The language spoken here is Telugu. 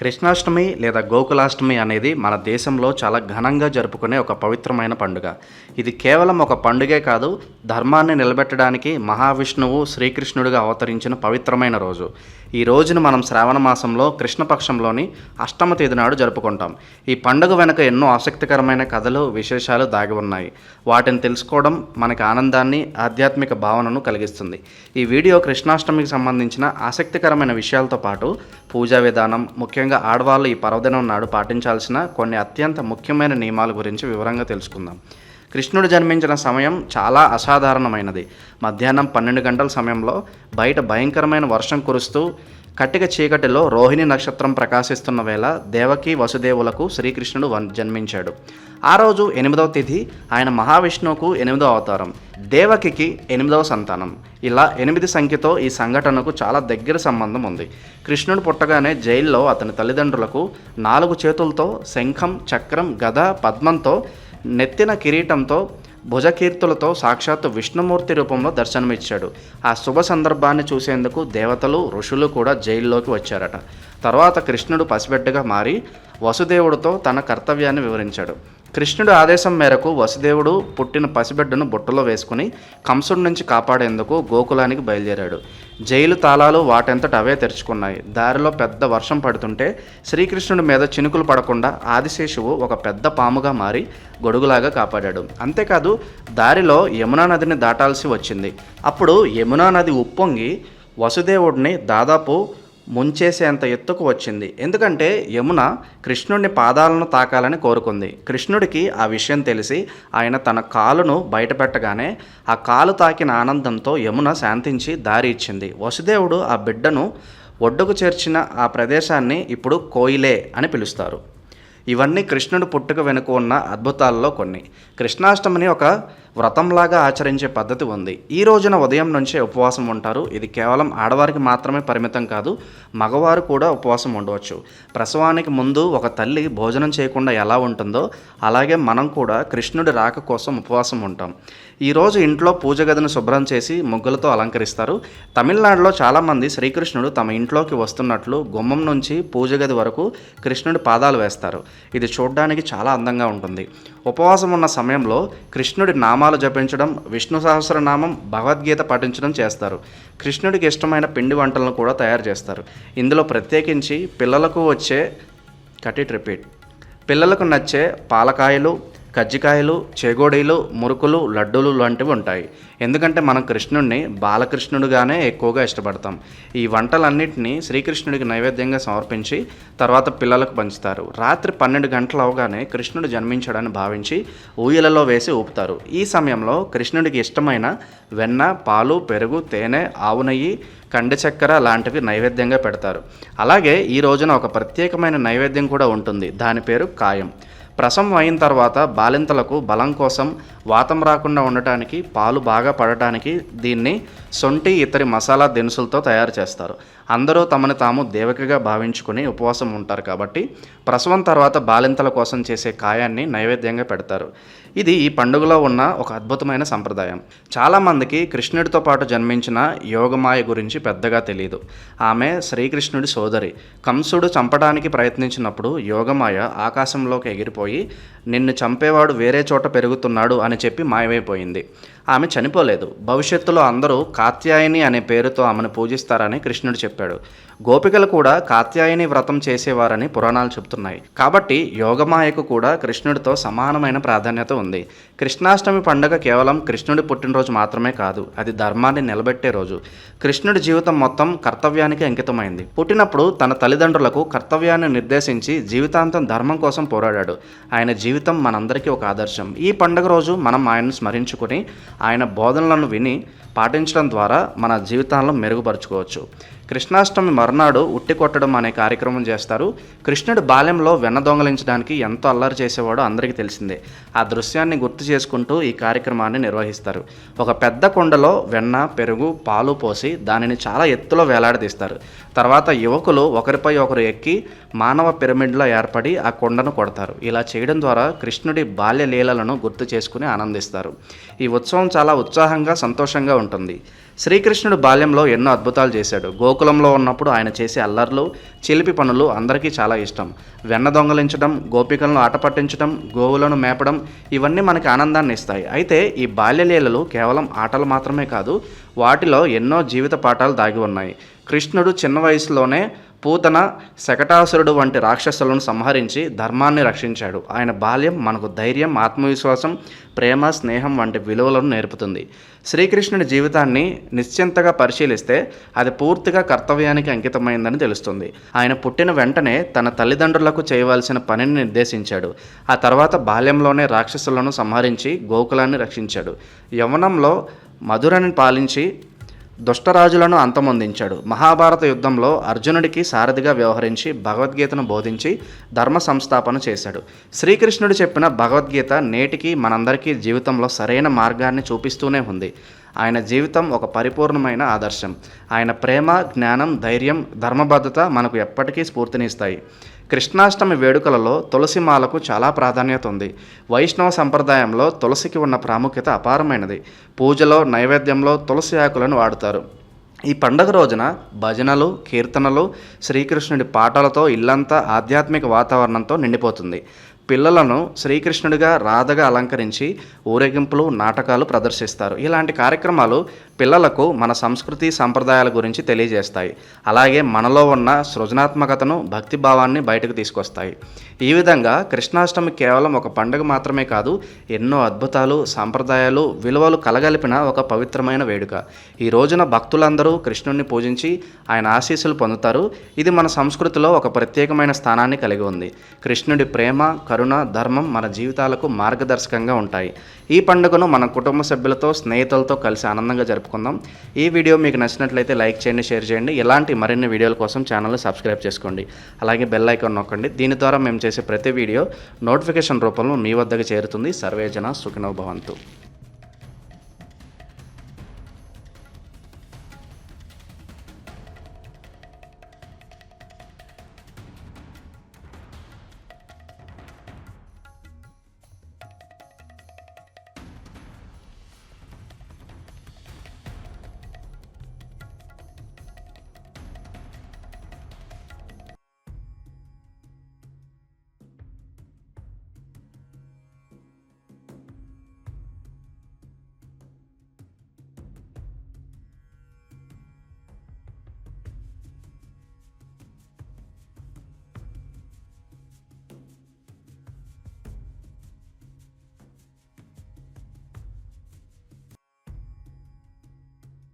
కృష్ణాష్టమి లేదా గోకులాష్టమి అనేది మన దేశంలో చాలా ఘనంగా జరుపుకునే ఒక పవిత్రమైన పండుగ. ఇది కేవలం ఒక పండుగే కాదు ధర్మాన్ని నిలబెట్టడానికి మహావిష్ణువు శ్రీకృష్ణుడిగా అవతరించిన పవిత్రమైన రోజు. ఈ రోజును మనం శ్రావణ మాసంలో కృష్ణపక్షంలోని అష్టమ తేదీ నాడు జరుపుకుంటాం. ఈ పండుగ వెనుక ఎన్నో ఆసక్తికరమైన కథలు విశేషాలు దాగి ఉన్నాయి. వాటిని తెలుసుకోవడం మనకి ఆనందాన్ని ఆధ్యాత్మిక భావనను కలిగిస్తుంది. ఈ వీడియో కృష్ణాష్టమికి సంబంధించిన ఆసక్తికరమైన విషయాలతో పాటు పూజా విధానం ముఖ్యంగా ఆడవాళ్ళు ఈ పర్వదినం నాడు పాటించాల్సిన కొన్ని అత్యంత ముఖ్యమైన నియమాల గురించి వివరంగా తెలుసుకుందాం. కృష్ణుడు జన్మించిన సమయం చాలా అసాధారణమైనది. మధ్యాహ్నం పన్నెండు గంటల సమయంలో బయట భయంకరమైన వర్షం కురుస్తూ కట్టిక చీకటిలో రోహిణి నక్షత్రం ప్రకాశిస్తున్న వేళ దేవకి వసుదేవులకు శ్రీకృష్ణుడు వన్- జన్మించాడు. ఆ రోజు ఎనిమిదవ తిథి ఆయన మహావిష్ణువుకు ఎనిమిదవ అవతారం. దేవకికి ఎనిమిదవ సంతానం. ఇలా ఎనిమిది సంఖ్యతో ఈ సంఘటనకు చాలా దగ్గర సంబంధం ఉంది. కృష్ణుడు పుట్టగానే జైల్లో అతని తల్లిదండ్రులకు నాలుగు చేతులతో శంఖం చక్రం గద పద్మంతో నెత్తిన కిరీటంతో భుజకీర్తులతో సాక్షాత్తు విష్ణుమూర్తి రూపంలో దర్శనమిచ్చాడు. ఆ శుభ సందర్భాన్ని చూసేందుకు దేవతలు ఋషులు కూడా జైల్లోకి వచ్చారట. తర్వాత కృష్ణుడు పసిబిడ్డగా మారి వసుదేవుడితో తన కర్తవ్యాన్ని వివరించాడు. కృష్ణుడు ఆదేశం మేరకు వసుదేవుడు పుట్టిన పసిబిడ్డను బుట్టలో వేసుకుని కంసుడి నుంచి కాపాడేందుకు గోకులానికి బయలుదేరాడు. జైలు తాళాలు వాటంతట అవే తెరుచుకున్నాయి. దారిలో పెద్ద వర్షం పడుతుంటే శ్రీకృష్ణుడి మీద చినుకులు పడకుండా ఆదిశేషువు ఒక పెద్ద పాముగా మారి గొడుగులాగా కాపాడాడు. అంతేకాదు దారిలో యమునా నదిని దాటాల్సి వచ్చింది. అప్పుడు యమునా నది ఉప్పొంగి వసుదేవుడిని దాదాపు ముంచేసేంత ఎత్తుకు వచ్చింది. ఎందుకంటే యమున కృష్ణుడిని పాదాలను తాకాలని కోరుకుంది. కృష్ణుడికి ఆ విషయం తెలిసి ఆయన తన కాలును బయటపెట్టగానే ఆ కాలు తాకిన ఆనందంతో యమున శాంతించి దారి ఇచ్చింది. వసుదేవుడు ఆ బిడ్డను ఒడ్డుకు చేర్చిన ఆ ప్రదేశాన్ని ఇప్పుడు కోయిలే అని పిలుస్తారు. ఇవన్నీ కృష్ణుడు పుట్టుక వెనుక ఉన్న అద్భుతాల్లో కొన్ని. కృష్ణాష్టమిని ఒక వ్రతంలాగా ఆచరించే పద్ధతి ఉంది. ఈ రోజున ఉదయం నుంచే ఉపవాసం ఉంటారు. ఇది కేవలం ఆడవారికి మాత్రమే పరిమితం కాదు మగవారు కూడా ఉపవాసం ఉండవచ్చు. ప్రసవానికి ముందు ఒక తల్లి భోజనం చేయకుండా ఎలా ఉంటుందో అలాగే మనం కూడా కృష్ణుడి రాక కోసం ఉపవాసం ఉంటాం. ఈరోజు ఇంట్లో పూజ గదిని శుభ్రం చేసి ముగ్గులతో అలంకరిస్తారు. తమిళనాడులో చాలామంది శ్రీకృష్ణుడు తమ ఇంట్లోకి వస్తున్నట్లు గుమ్మం నుంచి పూజ గది వరకు కృష్ణుడి పాదాలు వేస్తారు. ఇది చూడడానికి చాలా అందంగా ఉంటుంది. ఉపవాసం ఉన్న సమయంలో కృష్ణుడి నామాలు జపించడం విష్ణు సహస్రనామం భగవద్గీత పఠించడం చేస్తారు. కృష్ణుడికి ఇష్టమైన పిండి వంటలను కూడా తయారు చేస్తారు. ఇందులో ప్రత్యేకించి పిల్లలకు వచ్చే కటిట్ రిపీట్ పిల్లలకు నచ్చే పాలకాయలు కజ్జికాయలు చేగోడీలు మురుకులు లడ్డూలు లాంటివి ఉంటాయి. ఎందుకంటే మనం కృష్ణుడిని బాలకృష్ణుడుగానే ఎక్కువగా ఇష్టపడతాం. ఈ వంటలన్నింటినీ శ్రీకృష్ణుడికి నైవేద్యంగా సమర్పించి తర్వాత పిల్లలకు పంచుతారు. రాత్రి పన్నెండు గంటలు అవగానే కృష్ణుడు జన్మించాడని భావించి ఊయలలో వేసి ఊపుతారు. ఈ సమయంలో కృష్ణుడికి ఇష్టమైన వెన్న పాలు పెరుగు తేనె ఆవు నెయ్యి కండి చక్కెర లాంటివి నైవేద్యంగా పెడతారు. అలాగే ఈ రోజున ఒక ప్రత్యేకమైన నైవేద్యం కూడా ఉంటుంది. దాని పేరు కాయం. ప్రసవం అయిన తర్వాత బాలింతలకు బలం కోసం వాతం రాకుండా ఉండటానికి పాలు బాగా పడటానికి దీన్ని సొంటి ఇతరి మసాలా దినుసులతో తయారు చేస్తారు. అందరూ తమని తాము దేవకగా భావించుకుని ఉపవాసం ఉంటారు కాబట్టి ప్రసవం తర్వాత బాలింతల కోసం చేసే కాయాన్ని నైవేద్యంగా పెడతారు. ఇది ఈ పండుగలో ఉన్న ఒక అద్భుతమైన సంప్రదాయం. చాలామందికి కృష్ణుడితో పాటు జన్మించిన యోగమాయ గురించి పెద్దగా తెలియదు ఆమె శ్రీకృష్ణుడి సోదరి. కంసుడు చంపడానికి ప్రయత్నించినప్పుడు యోగమాయ ఆకాశంలోకి ఎగిరిపోయి నిన్ను చంపేవాడు వేరే చోట పెరుగుతున్నాడు అని చెప్పి మాయమైపోయింది. ఆమె చనిపోలేదు. భవిష్యత్తులో అందరూ కాత్యాయని అనే పేరుతో ఆమెను పూజిస్తారని కృష్ణుడు చెప్పాడు. గోపికలు కూడా కాత్యాయని వ్రతం చేసేవారని పురాణాలు చెబుతున్నాయి. కాబట్టి యోగమాయకు కూడా కృష్ణుడితో సమానమైన ప్రాధాన్యత ఉంది. కృష్ణాష్టమి పండుగ కేవలం కృష్ణుడి పుట్టినరోజు మాత్రమే కాదు అది ధర్మాన్ని నిలబెట్టే రోజు. కృష్ణుడి జీవితం మొత్తం కర్తవ్యానికి అంకితమైంది. పుట్టినప్పుడు తన తల్లిదండ్రులకు కర్తవ్యాన్ని నిర్దేశించి జీవితాంతం ధర్మం కోసం పోరాడాడు. ఆయన జీవితం మనందరికీ ఒక ఆదర్శం. ఈ పండుగ రోజు మనం ఆయనను స్మరించుకుని ఆయన బోధనలను విని పాటించడం ద్వారా మన జీవితాలను మెరుగుపరుచుకోవచ్చు. కృష్ణాష్టమి మర్నాడు ఉట్టి కొట్టడం అనే కార్యక్రమం చేస్తారు. కృష్ణుడు బాల్యంలో వెన్న దొంగలించడానికి ఎంతో అల్లరి చేసేవాడో అందరికీ తెలిసిందే. ఆ దృశ్యాన్ని గుర్తు చేసుకుంటూ ఈ కార్యక్రమాన్ని నిర్వహిస్తారు. ఒక పెద్ద కొండలో వెన్న పెరుగు పాలు పోసి దానిని చాలా ఎత్తులో వేలాడదీస్తారు. తర్వాత యువకులు ఒకరిపై ఒకరు ఎక్కి మానవ పిరమిడ్లో ఏర్పడి ఆ కొండను కొడతారు. ఇలా చేయడం ద్వారా కృష్ణుడి బాల్య లీలలను గుర్తు చేసుకుని ఆనందిస్తారు. ఈ ఉత్సవం చాలా ఉత్సాహంగా సంతోషంగా ఉంటుంది. శ్రీకృష్ణుడు బాల్యంలో ఎన్నో అద్భుతాలు చేశాడు. గోకులంలో ఉన్నప్పుడు ఆయన చేసే అల్లర్లు చిలిపి పనులు అందరికీ చాలా ఇష్టం. వెన్న దొంగలించడం గోపికలను ఆట పట్టించడం గోవులను మేపడం ఇవన్నీ మనకి ఆనందాన్ని ఇస్తాయి. అయితే ఈ బాల్యలీలలు కేవలం ఆటలు మాత్రమే కాదు వాటిలో ఎన్నో జీవిత పాఠాలు దాగి ఉన్నాయి. కృష్ణుడు చిన్న వయసులోనే పూతన శకటాసురుడు వంటి రాక్షసులను సంహరించి ధర్మాన్ని రక్షించాడు. ఆయన బాల్యం మనకు ధైర్యం ఆత్మవిశ్వాసం ప్రేమ స్నేహం వంటి విలువలను నేర్పుతుంది. శ్రీకృష్ణుడి జీవితాన్ని నిశ్చింతగా పరిశీలిస్తే అది పూర్తిగా కర్తవ్యానికి అంకితమైందని తెలుస్తుంది. ఆయన పుట్టిన వెంటనే తన తల్లిదండ్రులకు చేయవలసిన పనిని నిర్దేశించాడు. ఆ తర్వాత బాల్యంలోనే రాక్షసులను సంహరించి గోకులాన్ని రక్షించాడు. యవనంలో మధురని పాలించి దుష్టరాజులను అంతమొందించాడు. మహాభారత యుద్ధంలో అర్జునుడికి సారథిగా వ్యవహరించి భగవద్గీతను బోధించి ధర్మ సంస్థాపన చేశాడు. శ్రీకృష్ణుడు చెప్పిన భగవద్గీత నేటికి మనందరికీ జీవితంలో సరైన మార్గాన్ని చూపిస్తూనే ఉంది. ఆయన జీవితం ఒక పరిపూర్ణమైన ఆదర్శం. ఆయన ప్రేమ జ్ఞానం ధైర్యం ధర్మబద్ధత మనకు ఎప్పటికీ స్ఫూర్తినిస్తాయి. కృష్ణాష్టమి వేడుకలలో తులసి మాలకు చాలా ప్రాధాన్యత ఉంది. వైష్ణవ సంప్రదాయంలో తులసికి ఉన్న ప్రాముఖ్యత అపారమైనది. పూజలో నైవేద్యంలో తులసి ఆకులను వాడుతారు. ఈ పండగ రోజున భజనలు కీర్తనలు శ్రీకృష్ణుడి పాటలతో ఇల్లంతా ఆధ్యాత్మిక వాతావరణంతో నిండిపోతుంది. పిల్లలను శ్రీకృష్ణుడిగా రాధగా అలంకరించి ఊరేగింపులు నాటకాలు ప్రదర్శిస్తారు. ఇలాంటి కార్యక్రమాలు పిల్లలకు మన సంస్కృతి సంప్రదాయాల గురించి తెలియజేస్తాయి. అలాగే మనలో ఉన్న సృజనాత్మకతను భక్తిభావాన్ని బయటకు తీసుకొస్తాయి. ఈ విధంగా కృష్ణాష్టమి కేవలం ఒక పండుగ మాత్రమే కాదు ఎన్నో అద్భుతాలు సాంప్రదాయాలు విలువలు కలగలిపిన ఒక పవిత్రమైన వేడుక. ఈ రోజున భక్తులందరూ కృష్ణుణ్ణి పూజించి ఆయన ఆశీస్సులు పొందుతారు. ఇది మన సంస్కృతిలో ఒక ప్రత్యేకమైన స్థానాన్ని కలిగి ఉంది. కృష్ణుడి ప్రేమ కరుణ ధర్మం మన జీవితాలకు మార్గదర్శకంగా ఉంటాయి. ఈ పండుగను మన కుటుంబ సభ్యులతో స్నేహితులతో కలిసి ఆనందంగా జరుపుకుందాం. ఈ వీడియో మీకు నచ్చినట్లయితే లైక్ చేయండి షేర్ చేయండి. ఇలాంటి మరిన్ని వీడియోల కోసం ఛానల్ని సబ్స్క్రైబ్ చేసుకోండి. అలాగే బెల్ ఐకాన్ నొక్కండి. దీని ద్వారా మేము చేసే ప్రతి వీడియో నోటిఫికేషన్ రూపంలో మీ వద్దకు చేరుతుంది. సర్వేజన సుఖినో భవంతు.